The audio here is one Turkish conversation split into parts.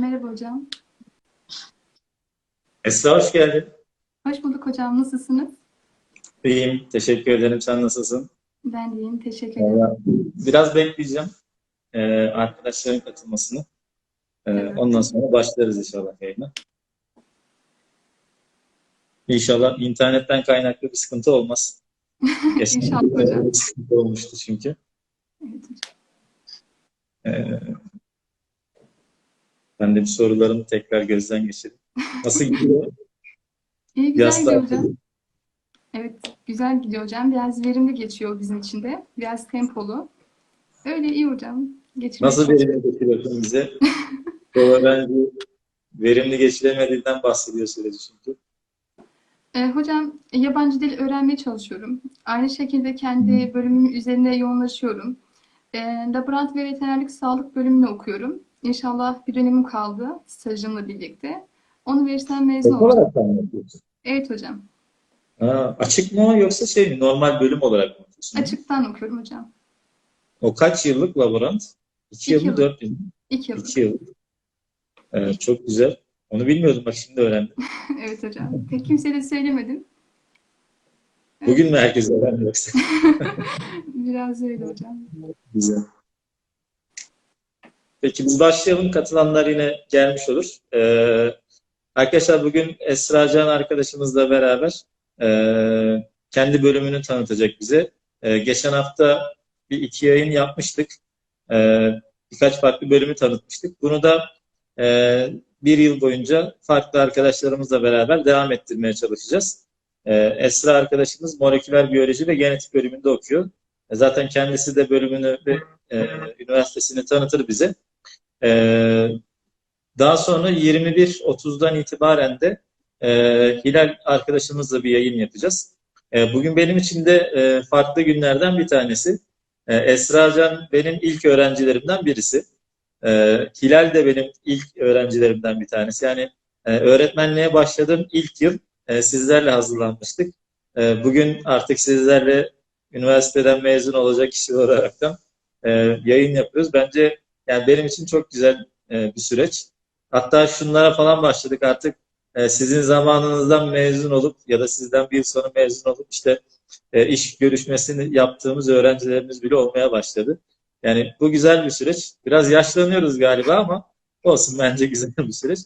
Merhaba hocam. Esra hoş geldin. Hoş bulduk hocam. Nasılsınız? İyiyim. Teşekkür ederim. Sen nasılsın? Ben de iyiyim. Teşekkür ederim. Vallahi Biraz bekleyeceğim ee, arkadaşların katılmasını. Ee, Evet. Ondan sonra başlarız inşallah yayına. İnşallah internetten kaynaklı bir sıkıntı olmaz. İnşallah hocam. bir sıkıntı olmuştu çünkü. Evet hocam. Ee, ben de bir sorularımı tekrar gözden geçirdim. Nasıl gidiyor? İyi güzel Yaz gidiyor hocam. Evet, güzel gidiyor hocam. Biraz verimli geçiyor bizim için de. Biraz tempolu. Öyle iyi hocam. Geçirmeye Nasıl verimli geçiriyorsun bize? Bu öğrenci verimli geçiremediğinden bahsediyor süreci çünkü. Ee, hocam, yabancı dil öğrenmeye çalışıyorum. Aynı şekilde kendi bölümümün üzerine yoğunlaşıyorum. Ee, laborant ve veterinerlik sağlık bölümünü okuyorum. İnşallah bir dönemim kaldı stajımla birlikte. Onu verirsem mezun olacağım. olarak mı yapıyorsun? Evet hocam. Ha, açık mı yoksa şey mi? Normal bölüm olarak mı yapıyorsun? Açıktan okuyorum hocam. O kaç yıllık laborant? İki yıl mı dört yıl mı? İki yıllık. İki yıl. Ee, çok güzel. Onu bilmiyordum bak şimdi öğrendim. Evet hocam. Pek kimseye de söylemedim. Bugün mü herkes öğrendi yoksa? Biraz öyle hocam. Güzel. Peki biz başlayalım. Katılanlar yine gelmiş olur. Ee, arkadaşlar bugün Esra Can arkadaşımızla beraber ee, kendi bölümünü tanıtacak bize. Ee, geçen hafta bir iki yayın yapmıştık. Ee, birkaç farklı bölümü tanıtmıştık. Bunu da ee, bir yıl boyunca farklı arkadaşlarımızla beraber devam ettirmeye çalışacağız. Ee, Esra arkadaşımız moleküler biyoloji ve genetik bölümünde okuyor. E, Zaten kendisi de bölümünü ve e, üniversitesini tanıtır bize. E, daha sonra 21.30'dan itibaren de e, Hilal arkadaşımızla bir yayın yapacağız. E, bugün benim için de e, farklı günlerden bir tanesi. E, Esra Can benim ilk öğrencilerimden birisi. E, Hilal de benim ilk öğrencilerimden bir tanesi. Yani e, öğretmenliğe başladığım ilk yıl e, sizlerle hazırlanmıştık. E, bugün artık sizlerle üniversiteden mezun olacak kişi olaraktan e, yayın yapıyoruz. Bence yani benim için çok güzel e, bir süreç. Hatta şunlara falan başladık artık e, sizin zamanınızdan mezun olup ya da sizden bir yıl sonra mezun olup işte e, iş görüşmesini yaptığımız öğrencilerimiz bile olmaya başladı. Yani bu güzel bir süreç. Biraz yaşlanıyoruz galiba ama olsun bence güzel bir süreç.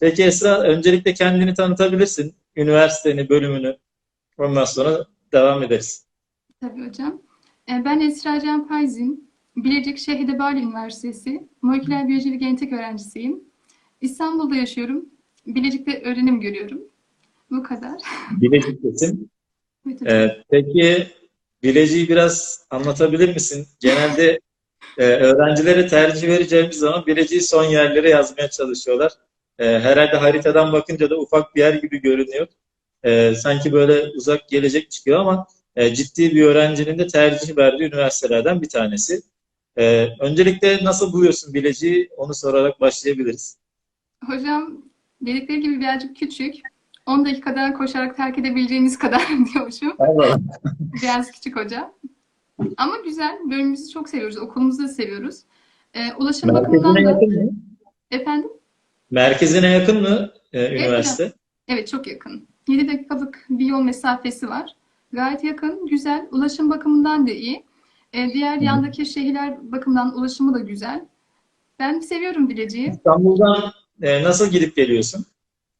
Peki Esra öncelikle kendini tanıtabilirsin. Üniversiteni, bölümünü. Ondan sonra devam ederiz. Tabii hocam. Ben Esra Can Payzin. Bilecik Şehit Bali Üniversitesi moleküler biyoloji ve genetik öğrencisiyim. İstanbul'da yaşıyorum. Bilecik'te öğrenim görüyorum. Bu kadar. Bilecik'tesin. Evet. Ee, peki Bilecik'i biraz anlatabilir misin? Genelde e, öğrencilere tercih vereceğimiz zaman Bilecik'i son yerlere yazmaya çalışıyorlar. E, herhalde haritadan bakınca da ufak bir yer gibi görünüyor. E, sanki böyle uzak gelecek çıkıyor ama e, ciddi bir öğrencinin de tercih verdiği üniversitelerden bir tanesi. E, öncelikle nasıl buluyorsun Bilecik'i? Onu sorarak başlayabiliriz. Hocam dedikleri gibi birazcık küçük. 10 dakikada koşarak terk edebileceğimiz kadar diyormuşum. Allah. Biraz küçük hocam. Ama güzel. Bölümümüzü çok seviyoruz. Okulumuzu da seviyoruz. Ee, ulaşım bakımından Merkezine da... yakın mı? Efendim? Merkezine yakın mı e, üniversite? Evet çok yakın. 7 dakikalık bir yol mesafesi var. Gayet yakın, güzel. Ulaşım bakımından da iyi. Ee, diğer Hı. yandaki şehirler bakımından ulaşımı da güzel. Ben seviyorum Bilecik'i. İstanbul'dan e, nasıl gidip geliyorsun?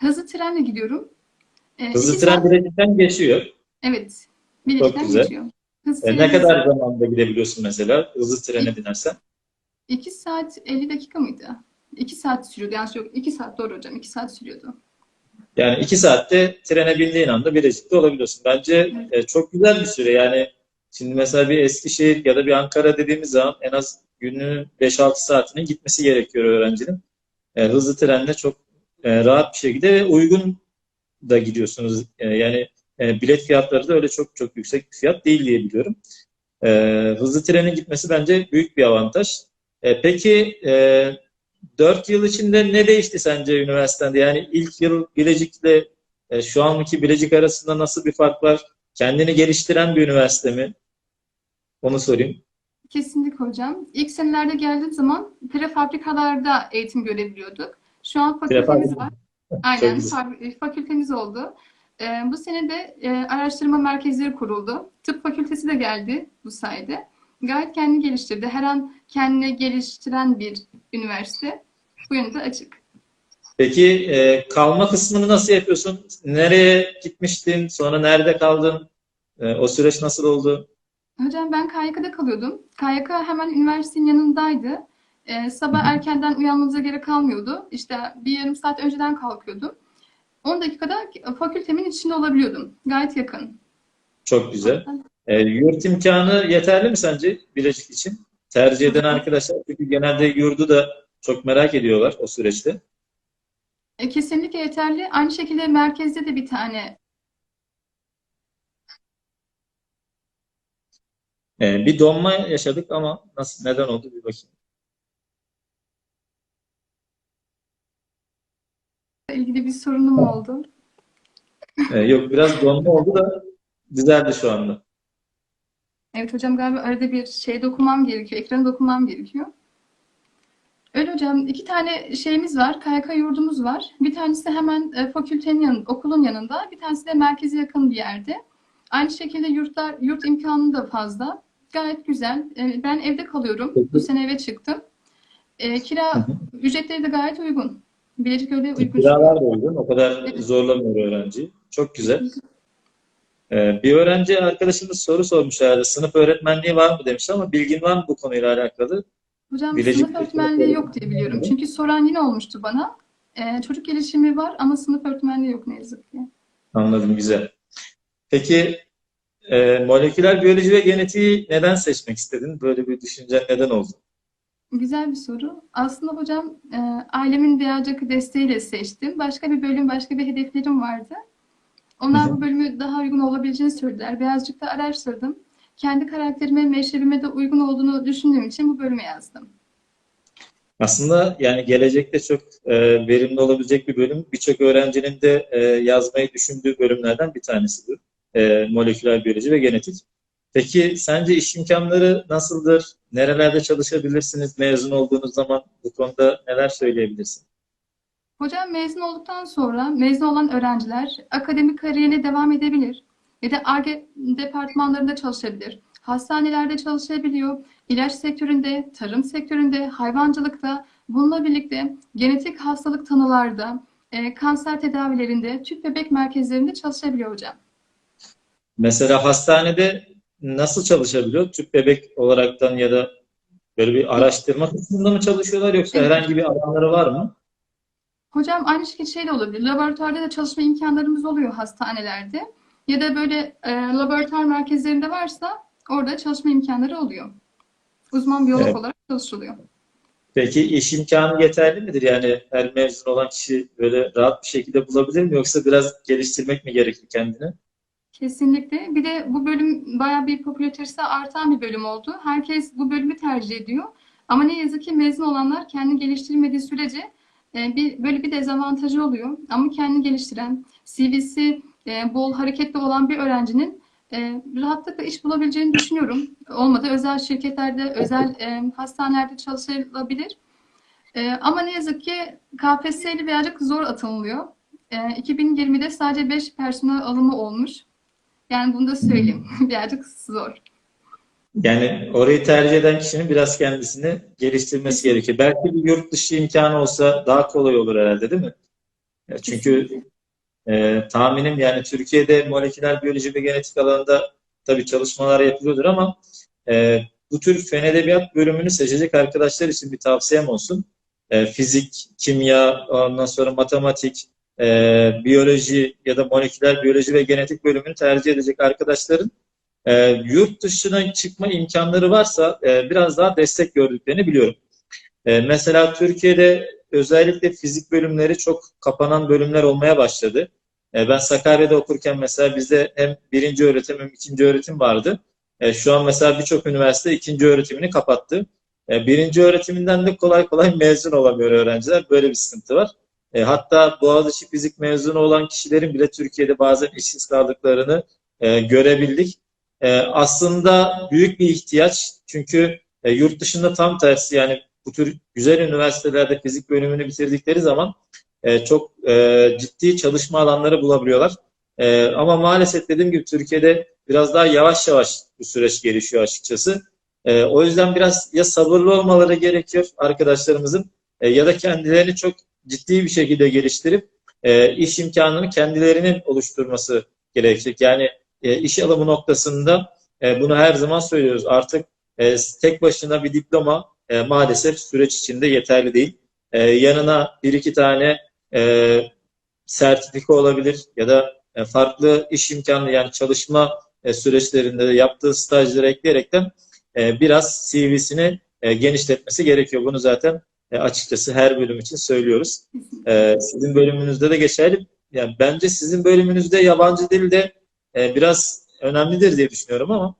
Hızlı trenle gidiyorum. Ee, Hızlı tren saat- Bilecik'ten geçiyor. Evet. Bilecik'ten güzel. geçiyor. Hızlı E, ne kadar zamanda gidebiliyorsun mesela hızlı trene binersen? 2 saat 50 dakika mıydı? 2 saat sürüyordu. Yanlış yok. 2 saat doğru hocam. 2 saat sürüyordu. Yani iki saatte trene bindiğin anda Bilecik'te olabiliyorsun. Bence e, çok güzel bir süre. Yani şimdi mesela bir Eskişehir ya da bir Ankara dediğimiz zaman en az gününün 5-6 saatinin gitmesi gerekiyor öğrencinin. E, hızlı trenle çok e, rahat bir şekilde ve uygun da gidiyorsunuz. E, yani e, bilet fiyatları da öyle çok çok yüksek bir fiyat değil diye biliyorum. E, hızlı trenin gitmesi bence büyük bir avantaj. E, peki e, 4 yıl içinde ne değişti sence üniversitede? Yani ilk yıl Bilecik'le e, şu anki Bilecik arasında nasıl bir fark var? Kendini geliştiren bir üniversite mi? Onu sorayım. Kesinlikle hocam. İlk senelerde geldiğim zaman prefabrikalarda eğitim görebiliyorduk. Şu an fakültemiz var. Aynen, fa- fakültemiz oldu. Ee, bu sene de e, araştırma merkezleri kuruldu. Tıp fakültesi de geldi bu sayede. Gayet kendini geliştirdi. Her an kendini geliştiren bir üniversite. Bu yönde açık. Peki e, kalma kısmını nasıl yapıyorsun? Nereye gitmiştin? Sonra nerede kaldın? E, o süreç nasıl oldu? Hocam ben KYK'da kalıyordum. KYK hemen üniversitenin yanındaydı. Ee, sabah erkenden uyanmamıza gerek kalmıyordu. İşte bir yarım saat önceden kalkıyordum. 10 dakikada fakültemin içinde olabiliyordum. Gayet yakın. Çok güzel. E, yurt imkanı yeterli mi sence Bilecik için? Tercih eden arkadaşlar çünkü genelde yurdu da çok merak ediyorlar o süreçte. E, kesinlikle yeterli. Aynı şekilde merkezde de bir tane E, bir donma yaşadık ama nasıl neden oldu bir bakayım. ilgili bir sorunum oldu. E, yok biraz donma oldu da düzeldi şu anda. Evet hocam galiba arada bir şey dokunmam gerekiyor. Ekrana dokunmam gerekiyor. Öyle hocam iki tane şeyimiz var. KYK yurdumuz var. Bir tanesi hemen e, fakültenin yanında, okulun yanında. Bir tanesi de merkeze yakın bir yerde. Aynı şekilde yurtlar, yurt imkanı da fazla. Gayet güzel. E, ben evde kalıyorum. Bu sene eve çıktım. E, Hı kira hı. ücretleri de gayet uygun. Bilecik öyle uygun. Kiralar da uygun. O kadar zorlamıyor öğrenciyi. Çok güzel. Ee, bir öğrenci arkadaşımız soru sormuş herhalde. Sınıf öğretmenliği var mı demiş ama bilgin var mı bu konuyla alakalı? Hocam Bilecik sınıf öğretmenliği yok diye biliyorum. Çünkü soran yine olmuştu bana. Ee, çocuk gelişimi var ama sınıf öğretmenliği yok ne yazık ki. Anladım, güzel. Peki e, moleküler biyoloji ve genetiği neden seçmek istedin? Böyle bir düşüncen neden oldu? Güzel bir soru. Aslında hocam e, ailemin birazcık desteğiyle seçtim. Başka bir bölüm, başka bir hedeflerim vardı. Onlar bu bölümü daha uygun olabileceğini söylediler. Birazcık da araştırdım. Kendi karakterime, meşrebime de uygun olduğunu düşündüğüm için bu bölüme yazdım. Aslında yani gelecekte çok e, verimli olabilecek bir bölüm. Birçok öğrencinin de e, yazmayı düşündüğü bölümlerden bir tanesi bu. E, moleküler biyoloji ve genetik. Peki sence iş imkanları nasıldır? Nerelerde çalışabilirsiniz mezun olduğunuz zaman? Bu konuda neler söyleyebilirsin? Hocam mezun olduktan sonra mezun olan öğrenciler akademik kariyerine devam edebilir. Ya da Ar-Ge departmanlarında çalışabilir. Hastanelerde çalışabiliyor. İlaç sektöründe, tarım sektöründe, hayvancılıkta, bununla birlikte genetik hastalık tanılarda, e, kanser tedavilerinde, tüp bebek merkezlerinde çalışabiliyor hocam. Mesela hastanede nasıl çalışabiliyor? Tüp bebek olaraktan ya da böyle bir araştırma kısmında mı çalışıyorlar yoksa Evet. herhangi bir alanları var mı? Hocam aynı şekilde şey de olabilir. Laboratuvarda da çalışma imkanlarımız oluyor hastanelerde. Ya da böyle e, laboratuvar merkezlerinde varsa orada çalışma imkanları oluyor. Uzman biyolog Evet. olarak çalışılıyor. Peki iş imkanı yeterli midir? Yani her mezun olan kişi böyle rahat bir şekilde bulabilir mi yoksa biraz geliştirmek mi gerekir kendini? Kesinlikle. Bir de bu bölüm bayağı bir popülaritesi artan bir bölüm oldu. Herkes bu bölümü tercih ediyor. Ama ne yazık ki mezun olanlar kendini geliştirmediği sürece e, bir böyle bir dezavantajı oluyor. Ama kendini geliştiren, CV'si e, bol hareketli olan bir öğrencinin e, rahatlıkla iş bulabileceğini düşünüyorum. Olmadı özel şirketlerde, özel hastanelerde çalışılabilir. Ama ne yazık ki KPSS'li birazcık zor atılıyor. E, 2020'de sadece 5 personel alımı olmuş. Yani bunu da söyleyeyim. Birazcık zor. Yani orayı tercih eden kişinin biraz kendisini geliştirmesi gerekiyor. Belki bir yurt dışı imkanı olsa daha kolay olur herhalde değil mi? Ya Çünkü e, tahminim yani Türkiye'de moleküler biyoloji ve genetik alanında tabii çalışmalar yapılıyordur ama e, bu tür fen edebiyat bölümünü seçecek arkadaşlar için bir tavsiyem olsun. E, fizik, kimya, ondan sonra matematik, e, biyoloji ya da moleküler biyoloji ve genetik bölümünü tercih edecek arkadaşların e, yurt dışına çıkma imkanları varsa e, biraz daha destek gördüklerini biliyorum. E, mesela Türkiye'de özellikle fizik bölümleri çok kapanan bölümler olmaya başladı. E, ben Sakarya'da okurken mesela bizde hem birinci öğretim hem ikinci öğretim vardı. E, şu an mesela birçok üniversite ikinci öğretimini kapattı. E, birinci öğretiminden de kolay kolay mezun olamıyor öğrenciler. Böyle bir sıkıntı var. E, hatta Boğaziçi fizik mezunu olan kişilerin bile Türkiye'de bazen işsiz kaldıklarını e, görebildik. E, aslında büyük bir ihtiyaç çünkü E, yurt dışında tam tersi yani bu tür güzel üniversitelerde fizik bölümünü bitirdikleri zaman e, çok e, ciddi çalışma alanları bulabiliyorlar. E, ama maalesef dediğim gibi Türkiye'de biraz daha yavaş yavaş bu süreç gelişiyor açıkçası. E, o yüzden biraz ya sabırlı olmaları gerekiyor arkadaşlarımızın e, ya da kendilerini çok ciddi bir şekilde geliştirip e, iş imkanını kendilerinin oluşturması gerekecek. Yani e, iş alımı noktasında e, bunu her zaman söylüyoruz. Artık e, tek başına bir diploma e, maalesef süreç içinde yeterli değil. E, yanına bir iki tane e, sertifika olabilir ya da e, farklı iş imkanı yani çalışma e, süreçlerinde de yaptığı stajları ekleyerekten e, biraz CV'sini e, genişletmesi gerekiyor. Bunu zaten e, açıkçası her bölüm için söylüyoruz. E, sizin bölümünüzde de geçerli. Yani bence sizin bölümünüzde yabancı dil de e, biraz önemlidir diye düşünüyorum ama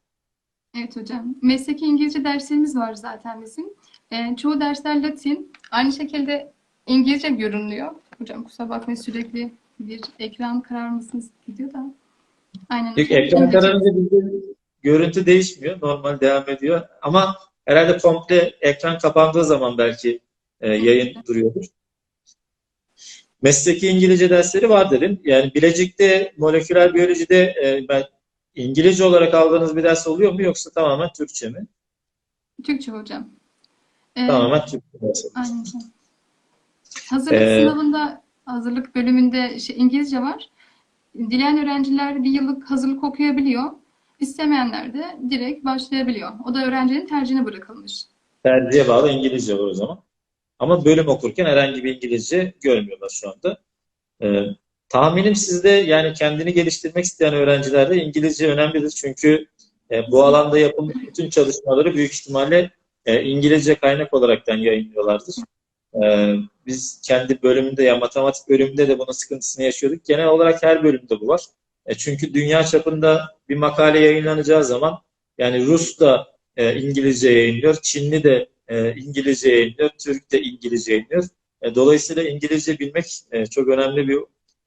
Evet hocam. Mesleki İngilizce derslerimiz var zaten bizim. Ee, çoğu dersler Latin. Aynı şekilde İngilizce görünüyor. Hocam kusura bakmayın sürekli bir ekran kararmasınız gidiyor da. Aynen hocam. ekran kararınca bizde görüntü değişmiyor. Normal devam ediyor. Ama herhalde komple ekran kapandığı zaman belki e, yayın duruyordur. Mesleki İngilizce dersleri var dedim. Yani Bilecik'te moleküler biyolojide e, ben İngilizce olarak aldığınız bir ders oluyor mu yoksa tamamen Türkçe mi? Türkçe hocam. Ee, Tamamen Türkçe ders aynen. Hazırlık Ee, sınavında, hazırlık bölümünde şey, İngilizce var. Dileyen öğrenciler bir yıllık hazırlık okuyabiliyor. İstemeyenler de direkt başlayabiliyor. O da öğrencinin tercihine bırakılmış. Tercihe bağlı İngilizce var o zaman. Ama bölüm okurken herhangi bir İngilizce görmüyorlar şu anda. Ee, tahminim sizde yani kendini geliştirmek isteyen öğrencilerde İngilizce önemlidir. Çünkü e, bu alanda yapılmış bütün çalışmaları büyük ihtimalle e, İngilizce kaynak olaraktan yayınlıyorlardır. Ee, biz kendi bölümünde ya matematik bölümünde de bunun sıkıntısını yaşıyorduk. Genel olarak her bölümde bu var. E, çünkü dünya çapında bir makale yayınlanacağı zaman yani Rus da e, İngilizce yayınlıyor, Çinli de e, İngilizce yayınlıyor, Türk de İngilizce yayınlıyor. E, dolayısıyla İngilizce bilmek e, çok önemli bir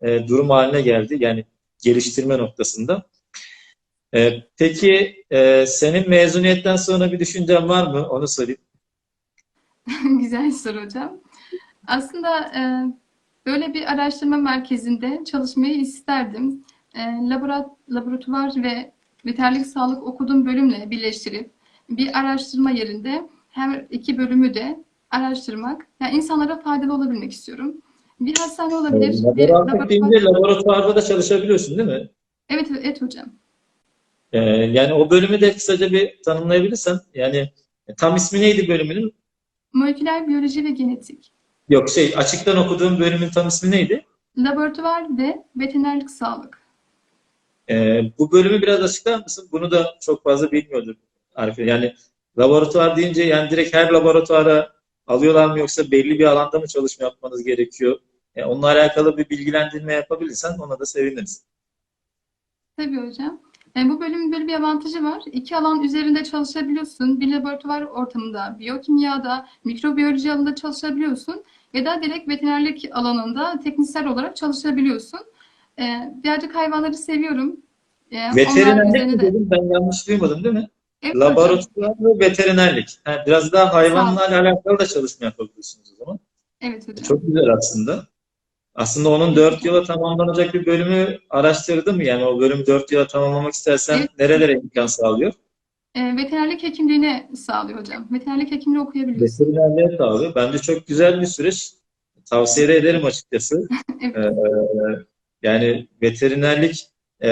e, durum haline geldi. Yani geliştirme noktasında. Peki senin mezuniyetten sonra bir düşüncen var mı? Onu sorayım. Güzel soru hocam. Aslında böyle bir araştırma merkezinde çalışmayı isterdim. Laborat, laboratuvar ve veterinerlik sağlık okuduğum bölümle birleştirip bir araştırma yerinde her iki bölümü de araştırmak, yani insanlara faydalı olabilmek istiyorum. Bir hastane olabilir, bir Laboratuvar laboratuvar. laboratuvarda da çalışabiliyorsun değil mi? Evet, evet hocam. E, yani o bölümü de kısaca bir tanımlayabilirsen. Yani e, tam ismi neydi bölümünün? Moleküler biyoloji ve genetik. Yok şey açıktan okuduğum bölümün tam ismi neydi? Laboratuvar ve veterinerlik sağlık. Ee, bu bölümü biraz açıklar mısın? Bunu da çok fazla bilmiyordum Arif. Yani laboratuvar deyince yani direkt her laboratuvara alıyorlar mı yoksa belli bir alanda mı çalışma yapmanız gerekiyor? E, onunla alakalı bir bilgilendirme yapabilirsen ona da seviniriz. Tabii hocam. E, bu bölümün böyle bir avantajı var. İki alan üzerinde çalışabiliyorsun. Bir laboratuvar ortamında, biyokimyada, mikrobiyoloji alanında çalışabiliyorsun. Ya da direkt veterinerlik alanında teknisyen olarak çalışabiliyorsun. E, birazcık hayvanları seviyorum. E, onlar Veterinerlik de. dedim? Ben yanlış duymadım değil mi? Evet hocam. Laboratuvar ve veterinerlik. Ha, biraz daha hayvanlarla alakalı da çalışma yapabiliyorsunuz o zaman. Evet hocam. Çok güzel aslında. Aslında onun dört yıla tamamlanacak bir bölümü araştırdım. Yani o bölümü dört yıla tamamlamak istersen Evet. nerelere imkan sağlıyor? E, veterinerlik hekimliğine sağlıyor hocam. Veterinerlik hekimliği okuyabiliyorsun. Veterinerliğe sağlıyor. Bence çok güzel bir süreç. Tavsiye de ederim açıkçası. Evet. Ee, yani veterinerlik e,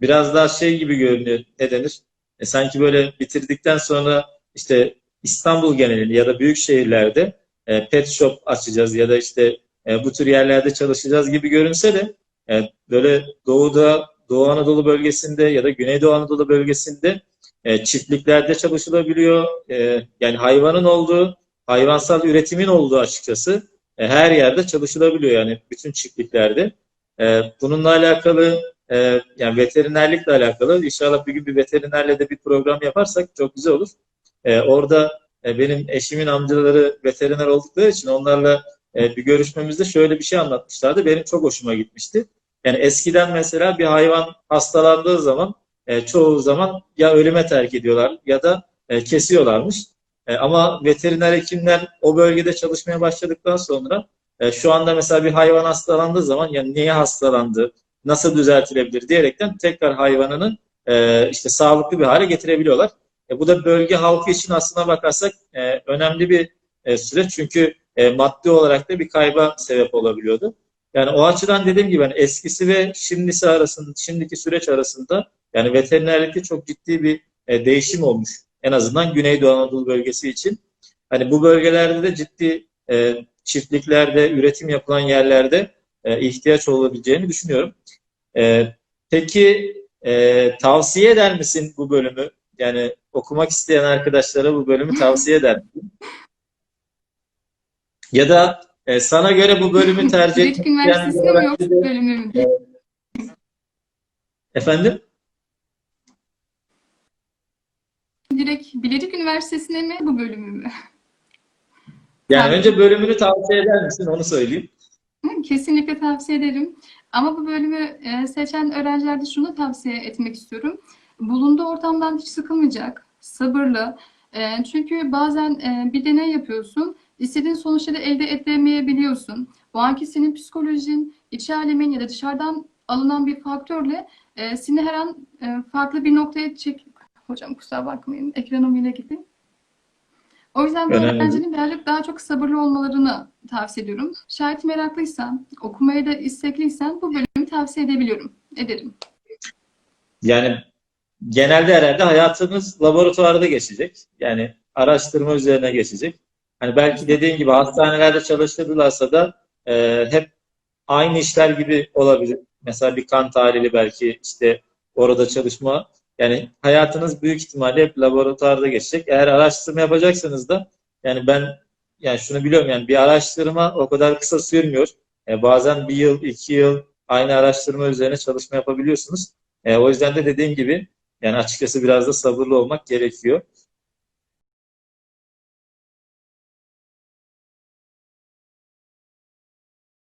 biraz daha şey gibi görünüyor. Ne denir? E, sanki böyle bitirdikten sonra işte İstanbul genelinde ya da büyük şehirlerde e, pet shop açacağız ya da işte e, bu tür yerlerde çalışacağız gibi görünse de e, böyle doğuda, Doğu Anadolu bölgesinde ya da Güneydoğu Anadolu bölgesinde e, çiftliklerde çalışılabiliyor. E, yani hayvanın olduğu, hayvansal üretimin olduğu açıkçası e, her yerde çalışılabiliyor yani bütün çiftliklerde. E, bununla alakalı e, yani veterinerlikle alakalı inşallah bir gün bir veterinerle de bir program yaparsak çok güzel olur. E, orada e, benim eşimin amcaları veteriner oldukları için onlarla e, bir görüşmemizde şöyle bir şey anlatmışlardı. Benim çok hoşuma gitmişti. Yani eskiden mesela bir hayvan hastalandığı zaman e, çoğu zaman ya ölüme terk ediyorlar ya da e, kesiyorlarmış. E, ama veteriner hekimler o bölgede çalışmaya başladıktan sonra e, şu anda mesela bir hayvan hastalandığı zaman yani niye hastalandı, nasıl düzeltilebilir diyerekten tekrar hayvanını e, işte sağlıklı bir hale getirebiliyorlar. E, bu da bölge halkı için aslına bakarsak e, önemli bir e, süreç çünkü e, maddi olarak da bir kayba sebep olabiliyordu. Yani o açıdan dediğim gibi hani eskisi ve şimdisi arasında, şimdiki süreç arasında yani veterinerlikte çok ciddi bir e, değişim olmuş. En azından Güneydoğu Anadolu bölgesi için. Hani bu bölgelerde de ciddi e, çiftliklerde, üretim yapılan yerlerde e, ihtiyaç olabileceğini düşünüyorum. E, peki e, tavsiye eder misin bu bölümü? Yani okumak isteyen arkadaşlara bu bölümü tavsiye eder misin? Ya da e, sana göre bu bölümü tercih etmek Üniversitesi'nde mi yoksa bölümü mü? Efendim? Direkt Bilecik Üniversitesi'ne mi bu bölümü mü? Yani Tabii. önce bölümünü tavsiye eder misin? Onu söyleyeyim. Kesinlikle tavsiye ederim. Ama bu bölümü e, seçen öğrencilerde şunu tavsiye etmek istiyorum. Bulunduğu ortamdan hiç sıkılmayacak, sabırlı. E, Çünkü bazen e, bir deney yapıyorsun, istediğin sonuçları elde edemeyebiliyorsun. O anki senin psikolojin, iç alemin ya da dışarıdan alınan bir faktörle seni her an farklı bir noktaya çek... Hocam kusura bakmayın, ekranım yine gitti. O yüzden bu Önemli öğrencinin birazcık daha çok sabırlı olmalarını tavsiye ediyorum. Şayet meraklıysan, okumaya da istekliysen bu bölümü tavsiye edebiliyorum. Ederim. Yani genelde herhalde hayatımız laboratuvarda geçecek. Yani araştırma üzerine geçecek. Hani belki dediğin gibi hastanelerde çalıştırdılarsa da e, hep aynı işler gibi olabilir. Mesela bir kan tahlili belki işte orada çalışma. Yani hayatınız büyük ihtimalle hep laboratuvarda geçecek. Eğer araştırma yapacaksanız da yani ben yani şunu biliyorum yani bir araştırma o kadar kısa sürmüyor. E, bazen bir yıl, iki yıl aynı araştırma üzerine çalışma yapabiliyorsunuz. E, o yüzden de dediğim gibi yani açıkçası biraz da sabırlı olmak gerekiyor.